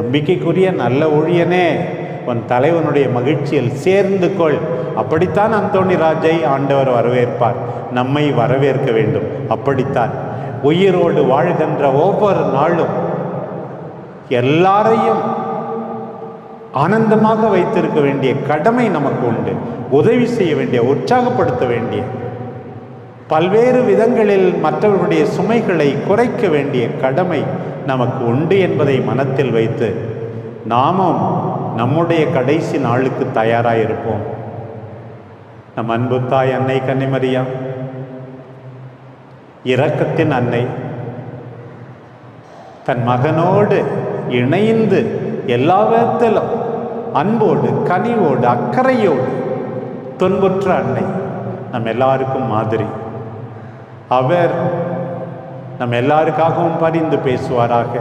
நம்பிக்கைக்குரிய நல்ல ஊழியனே உன் தலைவனுடைய மகிழ்ச்சியில் சேர்ந்து கொள். அப்படித்தான் அந்தோணி ராஜை ஆண்டவர் வரவேற்பார். நம்மை வரவேற்க வேண்டும். அப்படித்தான். உயிரோடு வாழ்கின்ற ஒவ்வொரு நாளும் எல்லாரையும் ஆனந்தமாக வைத்திருக்க வேண்டிய கடமை நமக்கு உண்டு. உதவி செய்ய வேண்டிய உற்சாகப்படுத்த வேண்டிய பல்வேறு விதங்களில் மற்றவர்களுடைய சுமைகளை குறைக்க வேண்டிய கடமை நமக்கு உண்டு என்பதை மனத்தில் வைத்து நாமும் நம்முடைய கடைசி நாளுக்கு தயாராயிருப்போம். நம் அன்பு தாய் அன்னை கன்னிமரியா இரக்கத்தின் அன்னை தன் மகனோடு இணைந்து எல்லா விதத்திலும் அன்போடு கனிவோடு அக்கறையோடு துன்புற்ற அன்னை நம் எல்லாருக்கும் மாதிரி. அவர் நம் எல்லாருக்காகவும் பரிந்து பேசுவாராக.